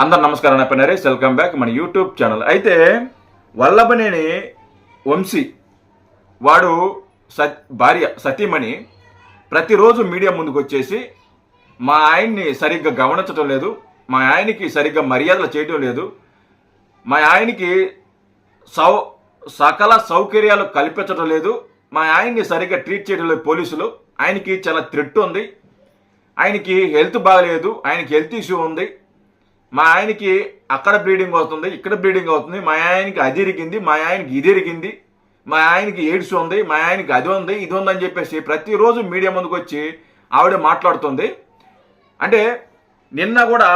అందరు నమస్కారం నా పేరు నరేష్. వెల్కమ్ బ్యాక్ మన యూట్యూబ్ ఛానల్. అయితే వల్లభనేని వంశీ వాడు సత్ భార్య సతీమణి ప్రతిరోజు మీడియా ముందుకు వచ్చేసి మా ఆయన్ని సరిగ్గా గమనించడం లేదు మా ఆయనకి సరిగ్గా మర్యాదలు చేయడం లేదు మా ఆయనకి సౌ సకల సౌకర్యాలు కల్పించడం లేదు మా ఆయన్ని సరిగ్గా ట్రీట్ చేయడం లేదు పోలీసులు. ఆయనకి చాలా థ్రెట్ ఉంది. ఆయనకి హెల్త్ బాగలేదు. ఆయనకి హెల్త్ ఇష్యూ ఉంది. మా ఆయనకి అక్కడ బ్లీడింగ్ అవుతుంది ఇక్కడ బ్లీడింగ్ అవుతుంది మా ఆయనకి అది ఇరిగింది మా ఆయనకి ఇది ఇరిగింది మా ఆయనకి ఎయిడ్స్ ఉంది మా ఆయనకి అది ఉంది ఇది ఉందని చెప్పేసి ప్రతిరోజు మీడియా ముందుకు వచ్చి ఆవిడ మాట్లాడుతుంది. అంటే నిన్న కూడా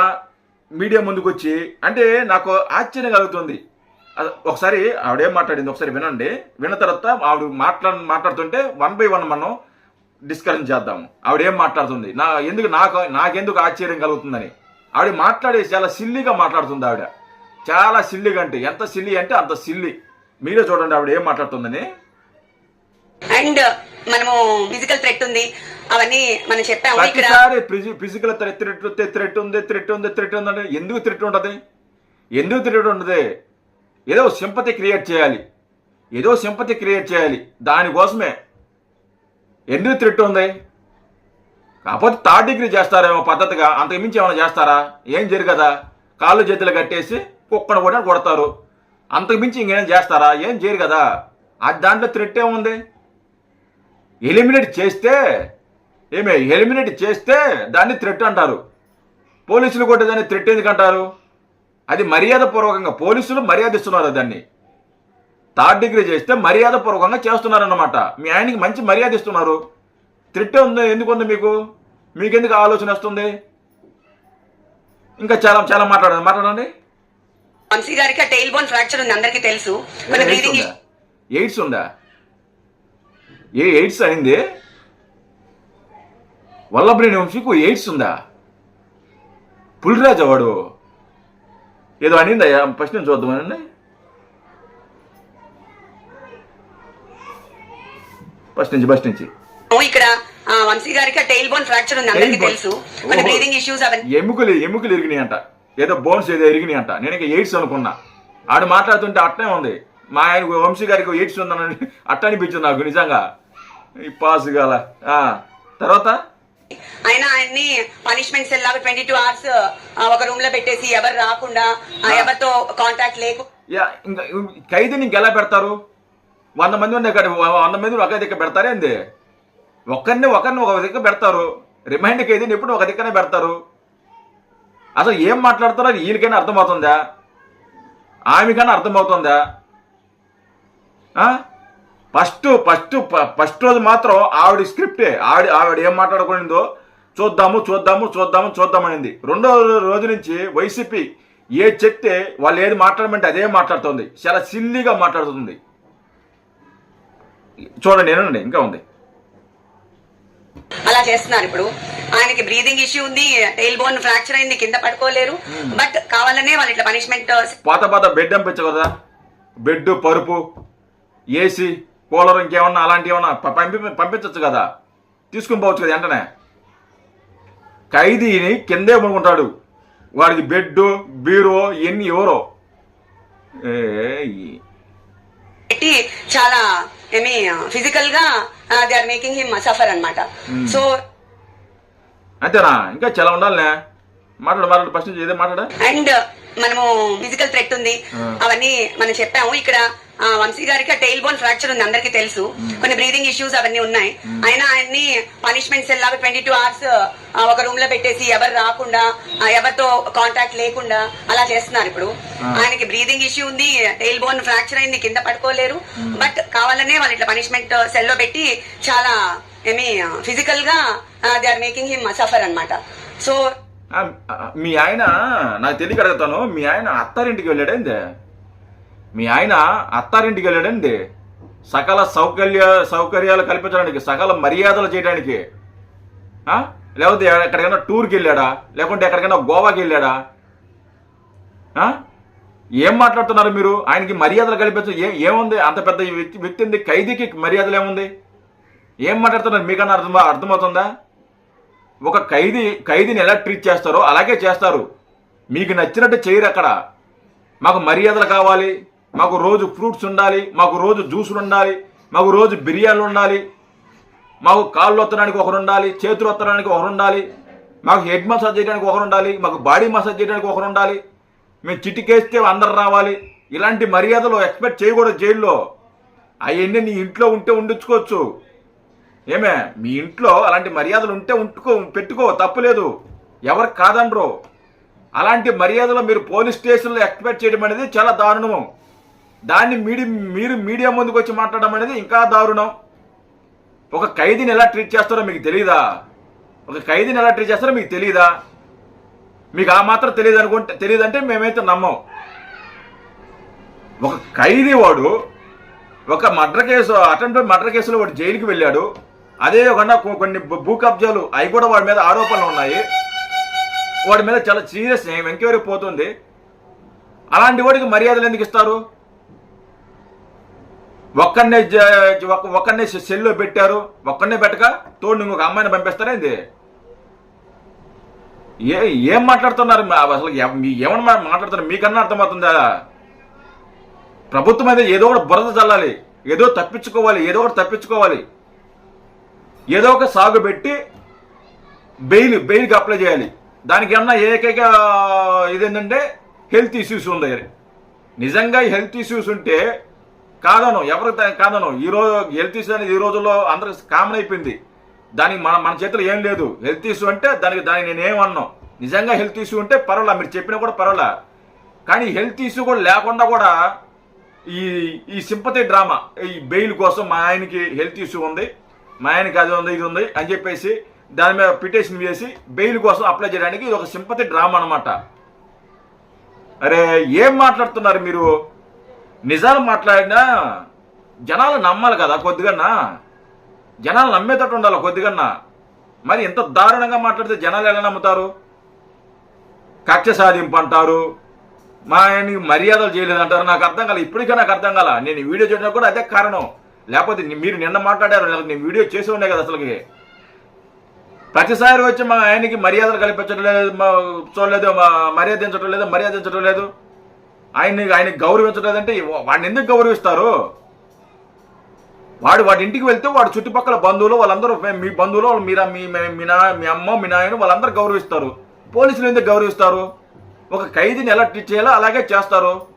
మీడియా ముందుకు వచ్చి అంటే నాకు ఆశ్చర్యం కలుగుతుంది. ఒకసారి ఆవిడేం మాట్లాడింది? ఒకసారి వినండి. విన్న తర్వాత ఆవిడ మాట్లాడ మాట్లాడుతుంటే వన్ బై వన్ మనం డిస్కషన్ చేద్దాము ఆవిడ ఏం మాట్లాడుతుంది? నా ఎందుకు నాకు నాకెందుకు ఆశ్చర్యం కలుగుతుందని. ఆవిడ మాట్లాడే చాలా సిల్లిగా మాట్లాడుతుంది ఆవిడ. చాలా సిల్లిగా అంటే ఎంత సిల్లి అంటే అంత సిల్లి. మీరే చూడండి ఆవిడ ఏం మాట్లాడుతుందని. అండ్ మనము ఫిజికల్ థ్రెట్ ఉంది. అవన్నీ మనం చెప్పాము ప్రతిసారి ఫిజికల్ థ్రెట్ థ్రెట్ ఉంది థ్రెట్ ఉంది థ్రెట్ ఉంది అంటే ఎందుకు థ్రెట్ ఉంటుంది? ఎందుకు థ్రెట్ ఉండదు ఏదో సింపతి క్రియేట్ చేయాలి. ఏదో సింపతి క్రియేట్ చేయాలి. దానికోసమే. ఎందుకు థ్రెట్ ఉంది? కాకపోతే థర్డ్ డిగ్రీ చేస్తారేమో పద్ధతిగా అంతకు మించి ఏమైనా చేస్తారా? ఏం జరగదా? కాళ్ళు చేతులు కట్టేసి కుక్కను కూడా కొడతారు. అంతకు మించి ఇంకేం చేస్తారా? ఏం చేయరు కదా అది దాంట్లో థ్రెట్ ఏముంది? ఎలిమినేట్ చేస్తే ఏమే ఎలిమినేట్ చేస్తే దాన్ని థ్రెట్ అంటారు. పోలీసులు కొట్టే దాన్ని థ్రెట్ ఎందుకు అంటారు? అది మర్యాద పూర్వకంగా పోలీసులు మర్యాద ఇస్తున్నారు దాన్ని. థర్డ్ డిగ్రీ చేస్తే మర్యాద పూర్వకంగా చేస్తున్నారు అన్నమాట మీ ఆయనకి మంచి మర్యాద ఇస్తున్నారు థ్రెట్ ఉంది. ఎందుకు ఉంది మీకు? మీకెందుకు ఆలోచన వస్తుంది? ఇంకా చాలా చాలా మాట్లాడండి మాట్లాడండి. వంశీ గారికి టైల్ బోన్ ఫ్రాక్చర్ ఉంది. అందరికీ తెలుసు. ఎయిడ్స్ ఉందా? ఏ ఎయిడ్స్ అయింది? వల్లభనేని వంశీకు ఎయిడ్స్ ఉందా? పులిరాజా వాడు ఏదో అనిందయ్యా ఫస్ట్ నుంచి చూద్దామనండి ఫస్ట్ నుంచి ఫస్ట్ నుంచి. ఇక్కడ వంశీ గారికి టైల్ బోన్ ఫ్రాక్చర్ ఉంది అందరికీ. తెలుసు. బ్రీదింగ్ ఇష్యూస్ అవన్నీ. ఎముకలు ఎముకలు ఇరిగినాయి అంట ఏదో బోన్స్ ఏదో ఇరిగినాయి అంట నేను ఇంకా ఎయిడ్స్ అనుకున్నా. ఆడు మాట్లాడుతుంటే అట్నే ఉంది. మా ఆయన వంశీ గారికి ఎయిడ్స్ ఉందని అట్ట అనిపించింది నాకు నిజంగా. పాస్ గల. ఆ, తర్వాత? ఆయన ఆయన్ని పనిష్మెంట్ సెల్ లాగా ట్వంటీ టూ అవర్స్ ఒక రూమ్లో పెట్టేసి ఎవరు రాకుండా ఎవరితో కాంటాక్ట్ లేకు ఖైదీని ఇంకెలా పెడతారు? వంద మంది ఉన్న ఇక్కడ వంద మంది ఒక దిక్క పెడతారేంది? ఒకరిని ఒకరిని ఒక దగ్గర పెడతారు. రిమైండ్ ఖైదీని ఎప్పుడు ఒక దిక్కనే పెడతారు. అసలు ఏం మాట్లాడతారో వీళ్ళకైనా అర్థమవుతుందా? ఆమెకైనా అర్థమవుతుందా? ఫస్ట్ ఫస్ట్ ఫస్ట్ రోజు మాత్రం ఆవిడ స్క్రిప్టే. ఆవిడ ఆవిడ ఏం మాట్లాడుకునిందో చూద్దాము చూద్దాము చూద్దాము చూద్దామనింది రెండో రోజు నుంచి వైసీపీ ఏ చెప్తే వాళ్ళు ఏది మాట్లాడమంటే అదే మాట్లాడుతుంది. చాలా సిల్లీగా మాట్లాడుతుంది. చూడండి ఏనండి ఇంకా ఉంది. అలా చేస్తున్నారు ఇప్పుడు. ఆయనకి బ్రీదింగ్ ఇష్యూ ఉంది టైల్ బోన్ ఫ్రాక్చర్ అయింది కింద పడుకోలేరు. బట్ కావాలనే వాళ్ళు ఇట్లా పనిష్మెంట్ పాత పాత బెడ్ పంపించు కదా. బెడ్ పరుపు ఏసీ కూలర్ ఇంకేమన్నా అలాంటివి ఏమన్నా పంపి పంపించవచ్చు కదా. తీసుకుని పోవచ్చు కదా వెంటనే. ఖైదీని కిందే పడుకుంటాడు. వాడికి బెడ్ బీరో ఎన్ని ఎవరో. చాలా ఏమి ఫిజికల్గా they are making him suffer అన్నమాట. సో అంతేనా? ఇంకా చాలా ఉండాలనే. మాట్లాడు మాట్లాడు. ఫస్ట్ నుంచి ఏదే మాట్లాడా. అండ్ మనము ఫిజికల్ థ్రెట్ ఉంది. అవన్నీ మనం చెప్పాము. ఇక్కడ వంశీ గారికి ఆ టైల్ బోన్ ఫ్రాక్చర్ ఉంది అందరికీ తెలుసు. కొన్ని బ్రీదింగ్ ఇష్యూస్ అవన్నీ ఉన్నాయి. ఆయన ఆయన్ని పనిష్మెంట్ సెల్ లాగా ట్వంటీ టూ అవర్స్ ఒక రూమ్లో పెట్టేసి ఎవరు రాకుండా ఎవరితో కాంటాక్ట్ లేకుండా అలా చేస్తున్నారు ఇప్పుడు. ఆయనకి బ్రీదింగ్ ఇష్యూ ఉంది టైల్ బోన్ ఫ్రాక్చర్ అయింది కింద పడుకోలేరు. బట్ కావాలనే వాళ్ళు ఇట్లా పనిష్మెంట్ సెల్లో పెట్టి చాలా ఏమి ఫిజికల్గా they are making him suffer అన్నమాట. సో మీ ఆయన నాకు తెలియక అడుగుతాను మీ ఆయన అత్తారింటికి వెళ్ళాడేంది మీ ఆయన అత్తారింటికి వెళ్ళాడండి. సకల సౌకర్య సౌకర్యాలు కల్పించడానికి సకల మర్యాదలు చేయడానికి. లేకపోతే ఎక్కడికైనా టూర్కి వెళ్ళాడా? లేకుంటే ఎక్కడికైనా గోవాకి వెళ్ళాడా? ఏం మాట్లాడుతున్నారు మీరు? ఆయనకి మర్యాదలు కల్పించ ఏ ఏముంది? అంత పెద్ద వ్యక్తి వ్యక్తి ఉంది ఖైదీకి మర్యాదలు ఏముంది? ఏం మాట్లాడుతున్నారు? మీకన్నా అర్థం అర్థమవుతుందా? ఒక ఖైదీ ఖైదీని ఎలా ట్రీట్ చేస్తారో అలాగే చేస్తారు. మీకు నచ్చినట్టు చేయరు అక్కడ. మాకు మర్యాదలు కావాలి. మాకు రోజు ఫ్రూట్స్ ఉండాలి. మాకు రోజు జ్యూసులు ఉండాలి. మాకు రోజు బిర్యానీలు ఉండాలి. మాకు కాళ్ళు ఒత్తడానికి ఒకరు ఉండాలి. చేతులు ఒత్తడానికి ఒకరు ఉండాలి. మాకు హెడ్ మసాజ్ చేయడానికి ఒకరు ఉండాలి. మాకు బాడీ మసాజ్ చేయడానికి ఒకరు ఉండాలి. మేము చిటికేస్తే అందరు రావాలి. ఇలాంటి మర్యాదలు ఎక్స్పెక్ట్ చేయకూడదు జైల్లో. అవన్నీ నీ ఇంట్లో ఉంటే ఉండించుకోవచ్చు ఏమే మీ ఇంట్లో అలాంటి మర్యాదలు ఉంటే ఉంటుకో పెట్టుకో తప్పులేదు ఎవరు కాదనరు అలాంటి మర్యాదలు మీరు పోలీస్ స్టేషన్లో ఎక్స్పెక్ట్ చేయడం అనేది చాలా దారుణము. దాన్ని మీడి మీరు మీడియా ముందుకు వచ్చి మాట్లాడడం అనేది ఇంకా దారుణం. ఒక ఖైదీని ఎలా ట్రీట్ చేస్తారో మీకు తెలియదా ఒక ఖైదీని ఎలా ట్రీట్ చేస్తారో మీకు తెలియదా మీకు ఆ మాత్రం తెలియదు అనుకుంటే తెలియదంటే మేమైతే నమ్మం. ఒక ఖైదీ వాడు ఒక మర్డర్ కేసు అటెంప్ట్ మర్డర్ కేసులో వాడు జైలుకి వెళ్ళాడు. అదే కాకుండా కొన్ని భూ- కబ్జాలు అవి కూడా వాడి మీద ఆరోపణలు ఉన్నాయి. వాడి మీద చాలా సీరియస్ ఎంక్వైరీ పోతుంది. అలాంటి వాడికి మర్యాదలు ఎందుకు ఇస్తారు? ఒక్కడనే జ- ఒక్క- ఒక్కడనే సెల్లో పెట్టారు. ఒక్కడనే పెట్టక తోడు ఇంకొక అమ్మాయిని పంపిస్తారేంది ఏ ఏం మాట్లాడుతున్నారు? అసలు ఎవ- ఏమని మాట్లాడుతున్నారు? మీకన్నా అర్థమవుతుందా? ప్రభుత్వం అయితే ఏదో ఒకటి బురద చల్లాలి ఏదో తప్పించుకోవాలి. ఏదో ఒకటి తప్పించుకోవాలి. ఏదో ఒక సాగు పెట్టి బెయిల్ బెయిల్కి అప్లై చేయాలి. దానికి ఏమన్నా ఏకైక ఇదేంటంటే హెల్త్ ఇష్యూస్ ఉంది నిజంగా హెల్త్ ఇష్యూస్ ఉంటే కాదను ఎవరు కాదను ఈ రోజు హెల్త్ ఇష్యూ అనేది ఈ రోజుల్లో అందరికి కామన్ అయిపోయింది. దానికి మన మన చేతిలో ఏం లేదు. హెల్త్ ఇష్యూ అంటే దానికి దానికి నేను ఏమన్నాను నిజంగా హెల్త్ ఇష్యూ ఉంటే పర్వాలా? మీరు చెప్పినా కూడా పర్వాలా? కానీ హెల్త్ ఇష్యూ కూడా లేకుండా కూడా ఈ ఈ సింపతి డ్రామా ఈ బెయిల్ కోసం మా ఆయనకి హెల్త్ ఇష్యూ ఉంది. మా ఆయనకి అది ఉంది ఇది ఉంది అని చెప్పేసి దాని మీద పిటిషన్ వేసి బెయిల్ కోసం అప్లై చేయడానికి ఇది ఒక సింపతి డ్రామా అనమాట అరే ఏం మాట్లాడుతున్నారు మీరు? నిజాలు మాట్లాడినా జనాలు నమ్మాలి కదా కొద్దిగన్నా. జనాలు నమ్మేటట్టు ఉండాలి కొద్దిగన్నా. మరి ఇంత దారుణంగా మాట్లాడితే జనాలు ఎలా నమ్ముతారు? కక్ష సాధింపు అంటారు. మా ఆయనకి మర్యాదలు చేయలేదంటారు. నాకు అర్థం కాలే ఇప్పటికే నాకు అర్థం కాల. నేను వీడియో చూడడానికి కూడా అదే కారణం. లేకపోతే మీరు నిన్న మాట్లాడారు నేను వీడియో చేసి ఉండే కదా అసలుకి. ప్రతిసారి వచ్చి మా ఆయనకి మర్యాదలు కల్పించడం లేదు చూడలేదు మర్యాదించడం లేదు మర్యాదించడం లేదు. ఆయన్ని ఆయనకి గౌరవించడం లేదంటే వాడిని ఎందుకు గౌరవిస్తారు? వాడు వాడి ఇంటికి వెళ్తే వాడు చుట్టుపక్కల బంధువులు వాళ్ళందరూ మీ బంధువులు మీరా మీ మీ- మీ నా మీ అమ్మ మీ నాయన వాళ్ళందరూ గౌరవిస్తారు. పోలీసులు ఎందుకు గౌరవిస్తారు? ఒక ఖైదీని ఎలా ట్రీట్ చేయాలో అలాగే చేస్తారు.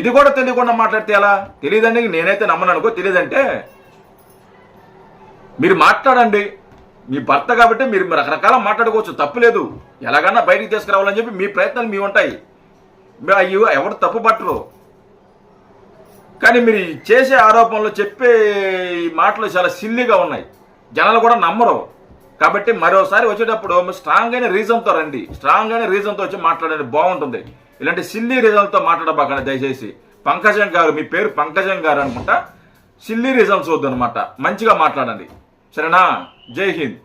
ఇది కూడా తెలియకుండా మాట్లాడితే ఎలా? తెలియదండి నేనైతే నమ్మను అనుకో తెలియదంటే మీరు మాట్లాడండి. మీ భర్త కాబట్టి మీరు రకరకాల మాట్లాడుకోవచ్చు తప్పు లేదు. ఎలాగన్నా బయటికి తీసుకురావాలని చెప్పి మీ ప్రయత్నాలు మీ ఉంటాయి. అయ్యో ఎవరు తప్పు పట్టరు. కానీ మీరు చేసే ఆరోపణలు చెప్పే మాటలు చాలా సిల్లీగా ఉన్నాయి. జనాలు కూడా నమ్మరు. కాబట్టి మరోసారి వచ్చేటప్పుడు స్ట్రాంగ్ అయిన రీజన్తో రండి. స్ట్రాంగ్ అయిన రీజన్తో వచ్చి మాట్లాడండి. బాగుంటుంది. ఇలాంటి సిల్లీ రీజన్తో మాట్లాడబాకండి దయచేసి. పంకజం గారు మీ పేరు పంకజం గారు అనుకుంటా. సిల్లీ రీజన్స్ వద్దు అనమాట మంచిగా మాట్లాడండి. సరేనా? జై హింద్.